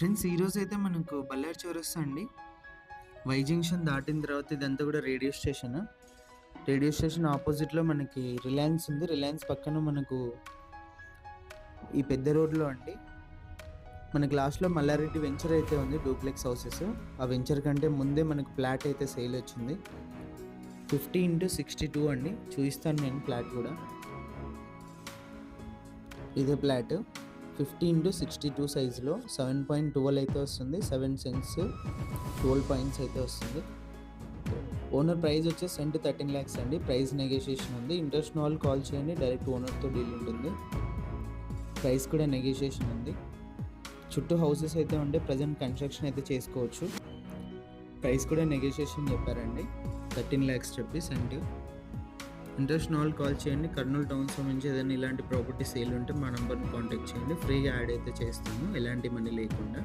Friends ఈరోజు అయితే మనకు బల్లారి చౌరస్తా అండి. వై జంక్షన్ దాటిన తర్వాత ఇదంతా కూడా రేడియో స్టేషన్. రేడియో స్టేషన్ ఆపోజిట్లో మనకి రిలయన్స్ ఉంది. రిలయన్స్ పక్కన మనకు ఈ పెద్ద రోడ్లో అండి. మనకి లాస్ట్లో మల్లారెడ్డి వెంచర్ అయితే ఉంది డూప్లెక్స్ హౌసెస్. ఆ వెంచర్ కంటే ముందే మనకు ఫ్లాట్ అయితే సేల్ వచ్చింది. ఫిఫ్టీ ఇంటూ సిక్స్టీ టూ అండి. చూపిస్తాను నేను ఫ్లాట్ కూడా. ఇదే flat. Fifty into sixty two సైజులో సెవెన్ పాయింట్ ట్వెల్వ్ అయితే వస్తుంది సెవెన్ సెన్స్ ట్వెల్వ్ పాయింట్స్ అయితే వస్తుంది. ఓనర్ ప్రైస్ వచ్చేసి సెంట్ థర్టీన్ ల్యాక్స్ అండి. ప్రైస్ నెగోషియేషన్ ఉంది. ఇంట్రెస్ట్ వాళ్ళు కాల్ చేయండి. డైరెక్ట్ ఓనర్తో డీల్ ఉంటుంది. ప్రైస్ కూడా నెగోషియేషన్ ఉంది. చుట్టూ హౌసెస్ అయితే ఉంటే ప్రజెంట్ కన్స్ట్రక్షన్ అయితే చేసుకోవచ్చు. ప్రైస్ కూడా నెగోషియేషన్ చెప్పారండి. థర్టీన్ ల్యాక్స్ చెప్పి సెంట్ ఇంట్రెస్ట్ వాళ్ళు కాల్ చేయండి. కర్నూలు టౌన్ సంబంధించి ఏదైనా ఇలాంటి ప్రాపర్టీ సేల్ ఉంటే మా నంబర్ని కాంటాక్ట్ చేయండి. ఫ్రీగా యాడ్ అయితే చేస్తాము. ఎలాంటి మనీ లేకుండా.